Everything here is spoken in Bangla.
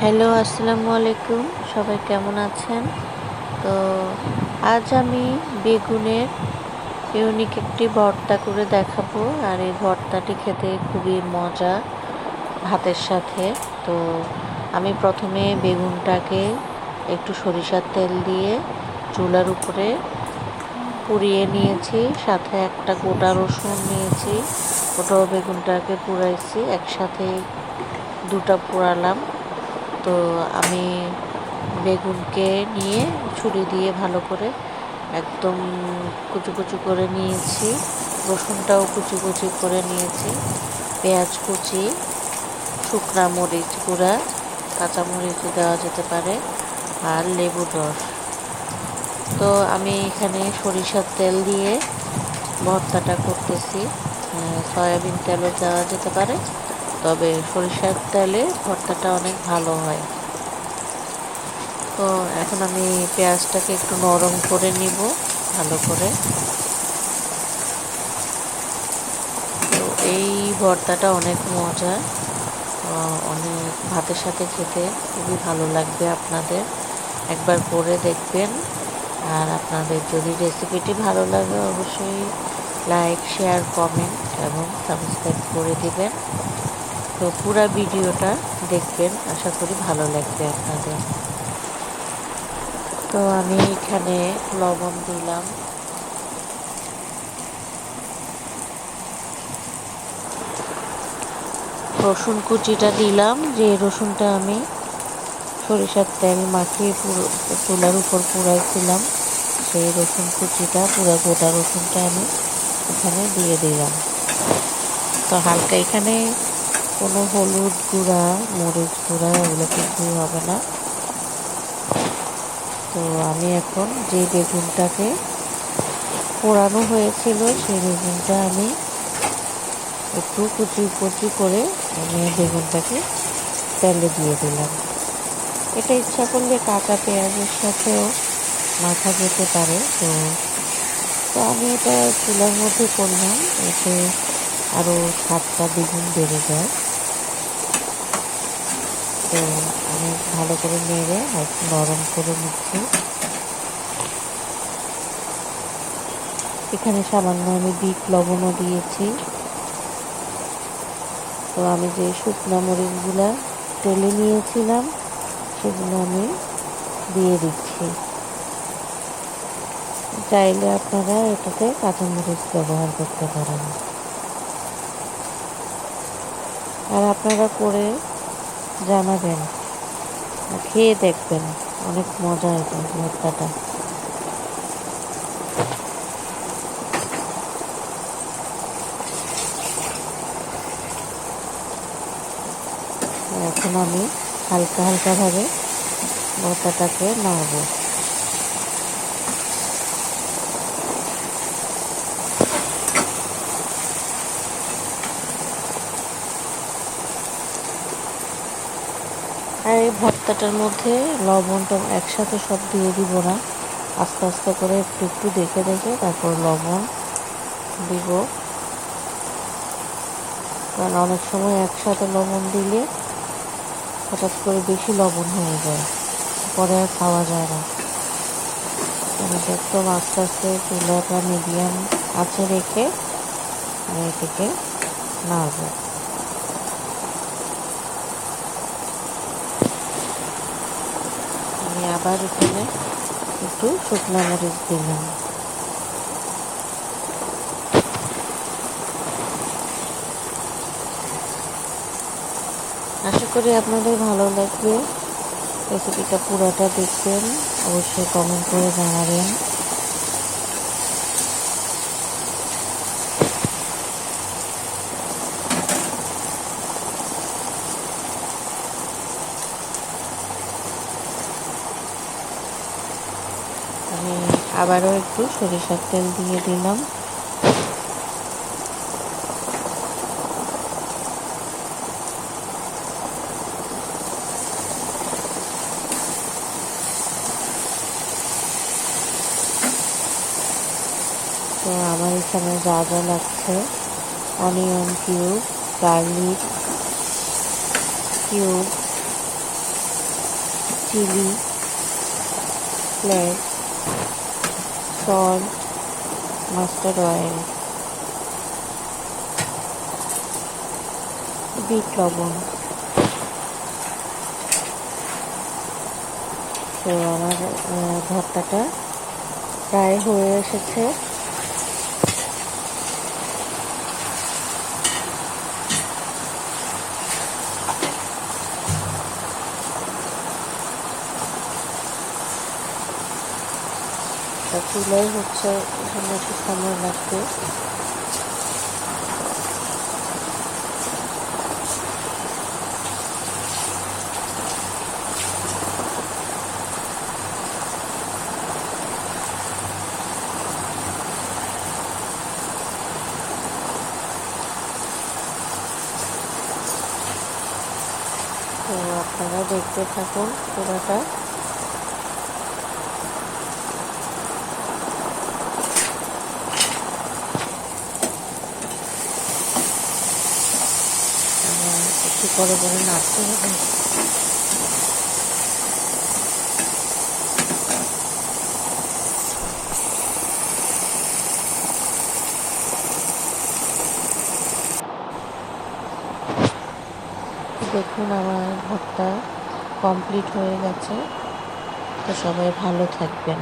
হ্যালো, আসসালামু আলাইকুম। সবাই কেমন আছেন? তো আজ আমি বেগুনের ইউনিক একটি ভর্তা করে দেখাবো, আর এই ভর্তাটি খেতে খুবই মজা ভাতের সাথে। তো আমি প্রথমে বেগুনটাকে একটু সরিষার তেল দিয়ে চুলার উপরে পুড়িয়ে নিয়েছি, সাথে একটা গোটা রসুন নিয়েছি। গোটা বেগুনটাকে পুড়াইছি, একসাথে দুটা পোড়ালাম। তো আমি বেগুনকে নিয়ে ছুরি দিয়ে ভালো করে একদম কুচু কুচু করে নিয়েছি। রসুনটাও কুচি কুচি করে নিয়েছি। পেঁয়াজ কুচি, শুকনা মরিচ গুঁড়া, কাঁচা মরিচ দেওয়া যেতে পারে, আর লেবুর রস। তো আমি এখানে সরিষার তেল দিয়ে ভর্তাটা করতেছি। সয়াবিন তেলও দেওয়া যেতে পারে। তবে সরিষার তেলে ভর্তাটা অনেক ভালো হয়। তো এখন আমি পেঁয়াজটাকে একটু নরম করে নিব, ভালো করে। তো এই ভর্তাটা অনেক মজা অনেক ভাতের সাথে খেতে খুবই ভালো লাগবে আপনাদের। একবার করে দেখবেন। আর আপনাদের যদি রেসিপিটি ভালো লাগে অবশ্যই লাইক, শেয়ার, কমেন্ট এবং সাবস্ক্রাইব করে দিবেন। তো পুরা ভিডিওটা দেখবেন। আশা করি ভালো লাগবে আপনাদের। তো আমি এখানে লবণ দিলাম। রসুন কুচিটা দিলাম। যে রসুনটা আমি সরিষার তেল মাখিয়ে পুরো চুলার উপর পুরাইছিলাম সেই রসুন কুচিটা, পুরো গোটা রসুনটা আমি এখানে দিয়ে দিলাম। তো হালকা এখানে কোনো হলুদ গুঁড়া, মরিচ গুঁড়া এগুলো কিছুই হবে না। তো আমি এখন যে বেগুনটাকে পোড়ানো হয়েছিল, সেই বেগুনটা আমি একটু কুচি কুচি করে আমি বেগুনটাকে তেলে দিয়ে দিলাম। এটা ইচ্ছা করলে কাঁচা পেঁয়াজের সাথেও মাখা যেতে পারে, তো তো আমি এটা চুলার মধ্যে করলাম, এতে আরও স্বাদটা দ্বিগুণ বেড়ে যায়। তো আমি ভালো করে নেড়ে একটু নরম করে নিচ্ছি। এখানে সামান্য আমি বিট লবণও দিয়েছি। তো আমি যে শুকনো মরিচগুলো তেলে নিয়েছিলাম, সেগুলো আমি দিয়ে দিচ্ছি। চাইলে আপনারা এটাতে কাঁচামরিচ ব্যবহার করতে পারেন। আর আপনারা করে জানাবেন। খেয়ে দেখবেন। অনেক মজা এটা ভর্তাটা। এখন আমি হালকা হালকাভাবে ভর্তাটাকে নাড়বো আর এই ভর্তাটার মধ্যে লবণটা একসাথে সব দিয়ে দিব না। আস্তে আস্তে করে একটু একটু দেখে দেখে তারপর লবণ দিব। কারণ অনেক সময় একসাথে লবণ দিলে হঠাৎ করে বেশি লবণ হয়ে যায়। পরে আর খাওয়া যায় না। একদম আস্তে আস্তে চুলাটা মিডিয়াম আছে রেখে আমি এটাকে নাড়বো। আবার এখানে একটু শুকনো মরিচ দিলাম আশা করি আপনাদের ভালো লাগবে। রেসিপিটা পুরোটা দেখবেন, অবশ্যই কমেন্ট করে জানাবেন। আবারও একটু সরিষার তেল দিয়ে দিলাম। তো আমার এখানে যা যা লাগছে onion cube, garlic cube, chilli, flakes. Salt mustard oil বিট লবণ তো আমার ভর্তাটা প্রায় হয়ে এসেছে। তা চুলাই হচ্ছে এখানে একটু সময় লাগবে। তো আপনারা দেখতে থাকুন পুরোটা আবার একটু পরে পরে নাড়তে হবে। দেখুন, আমার ভর্তা কমপ্লিট হয়ে গেছে। তো সবাই ভালো থাকবেন।